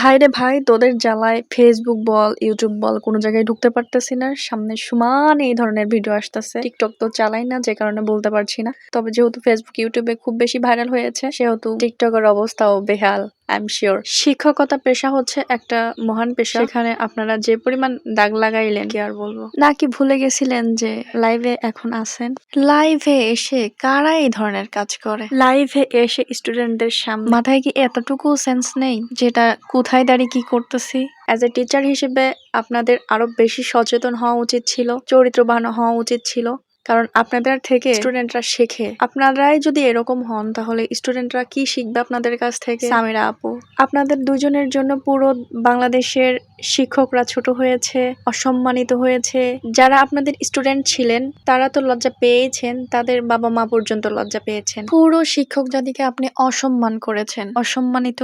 ভাইরে ভাই, তোদের জ্বালায় ফেসবুক বল ইউটিউব বল, কোনো জায়গায় ঢুকতে পারতেছি না। সামনে সমান এই ধরনের ভিডিও আসতেছে। টিকটক তো চালাই না, যে কারণে বলতে পারছি না। তবে যেহেতু ফেসবুক ইউটিউবে খুব বেশি ভাইরাল হয়েছে, সেহেতু টিকটকের অবস্থাও বেহাল। আই এম শিওর শিক্ষকতা পেশা হচ্ছে একটা মহান পেশা। সেখানে আপনারা যে পরিমাণ দাগ লাগাইলেন কি আর বলব? নাকি ভুলে গেছিলেন যে লাইভে এখন আছেন? লাইভে এসে কারা এই ধরনের কাজ করে? লাইভে এসে স্টুডেন্টদের সামনে। মাথায় কি এতটুকু সেন্স নেই যেটা কোথায় দাঁড়িয়ে কি করতেছি? অ্যাজ এ টিচার হিসেবে আপনাদের আরও বেশি সচেতন হওয়া উচিত ছিল চরিত্রবান হওয়া উচিত ছিল। কারণ আপনাদের থেকে স্টুডেন্টরা শেখে। আপনারাই যদি এরকম হন তাহলে স্টুডেন্টরা কি শিখবে আপনাদের কাছ থেকে? সামিরা আপু। আপনাদের দুজনের জন্য পুরো বাংলাদেশের শিক্ষকরা ছোট হয়েছে অসম্মানিত হয়েছে। যারা আপনাদের স্টুডেন্ট ছিলেন তারা তো লজ্জা পেয়েছেন তাদের বাবা মা পর্যন্ত লজ্জা পেয়েছেন। পুরো শিক্ষক জাতিকে আপনি অসম্মান করেছেন। অসম্মানিত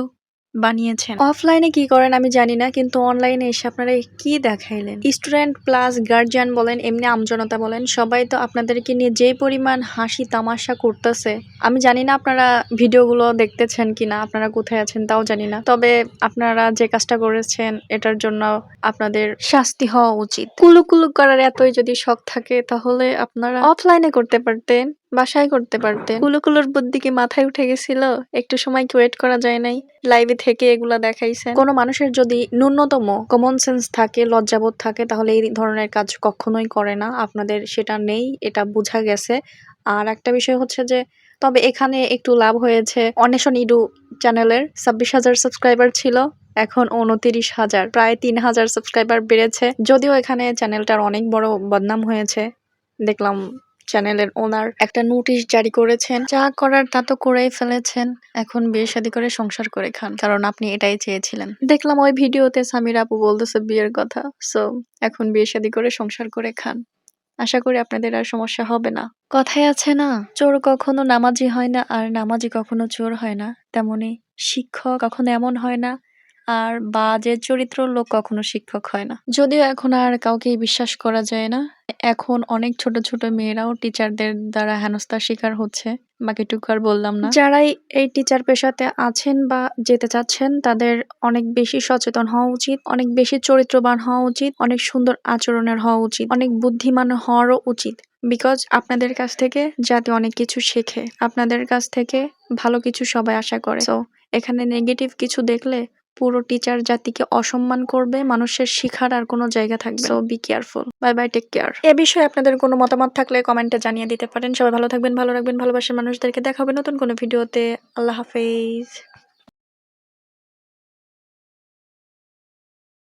বানিয়েছেন। অফলাইনে কি করেন আমি জানি না, কিন্তু অনলাইনে এসে আপনারা কি দেখাইলেন? স্টুডেন্ট প্লাস গার্জিয়ান বলেন, এমনি আমজনতা বলেন, সবাই তো আপনাদেরকে নিয়ে যে পরিমাণ হাসি তামাশা করতেছে, আমি জানি না আপনারা ভিডিওগুলো দেখতেছেন কিনা, আপনারা কোথায় আছেন তাও জানি না। তবে আপনারা যে কাজটা করেছেন, এটার জন্য আপনাদের শাস্তি হওয়া উচিত। কুলু কুলু করার এতই যদি শখ থাকে, তাহলে আপনারা অফলাইনে করতে পারতেন। বাসায় করতে পারতেন। কুলুকুলোর বুদ্ধি কি মাথায় উঠে গেছিল? একটু সময় কি ওয়েট করা যায় নাই? লাইভে থেকে এগুলা দেখাইছে কোনো মানুষের যদি ন্যূনতম কমন সেন্স থাকে, লজ্জাবোধ থাকে, তাহলে এই ধরনের কাজ কখনোই করে না। আপনাদের সেটা নেই, এটা বোঝা গেছে। আর একটা বিষয় হচ্ছে যে, তবে এখানে একটু লাভ হয়েছে। অন্বেষণ ইডু চ্যানেলের ছাব্বিশ হাজার সাবস্ক্রাইবার ছিল, এখন উনতিরিশ হাজার, প্রায় তিন হাজার সাবস্ক্রাইবার বেড়েছে। যদিও এখানে চ্যানেলটার অনেক বড় বদনাম হয়েছে। দেখলাম চ্যানেলের ওনার একটা নোটিশ জারি করেছেন। যা করার তা তো করেই ফেলেছেন। এখন বিয়ে শাদী করে সংসার করে খান। কারণ আপনি এটাই চেয়েছিলেন। দেখলাম ওই ভিডিওতে সামির আপু বলতেছে বিয়ের কথা। সো এখন বিয়ে শাদী করে সংসার করে খান। আশা করি আপনাদের আর সমস্যা হবে না। কথায় আছে না, চোর কখনো নামাজি হয় না আর নামাজি কখনো চোর হয় না। তেমনি শিক্ষক কখনো এমন হয় না আর বাজে চরিত্র লোক কখনো শিক্ষক হয় না। যদিও এখন আর কাউকেই বিশ্বাস করা যায় না, এখন অনেক ছোট ছোট মেয়েরাও টিচারদের দ্বারা হেনস্থার শিকার হচ্ছে বাকিটুকু আর বললাম না। যারাই এই টিচার পেশাতে আছেন বা যেতে চাচ্ছেন, তাদের অনেক বেশি সচেতন হওয়া উচিত, অনেক বেশি চরিত্রবান হওয়া উচিত, অনেক সুন্দর আচরণের হওয়া উচিত, অনেক বুদ্ধিমান হওয়ারও উচিত। বিকজ আপনাদের কাছ থেকে যাতে অনেক কিছু শেখে, আপনাদের কাছ থেকে ভালো কিছু সবাই আশা করে। তো এখানে নেগেটিভ কিছু দেখলে পুরো টিচার জাতিকে অসম্মান করবে, মানুষের শিখার আর কোনো জায়গা থাকবে so be careful bye bye take care এ বিষয়ে আপনাদের কোনো মতামত থাকলে কমেন্টে জানিয়ে দিতে পারেন। সবাই ভালো থাকবেন, ভালো রাখবেন ভালোবাসার মানুষদেরকে। দেখা হবে নতুন কোনো ভিডিওতে। আল্লাহ হাফেজ।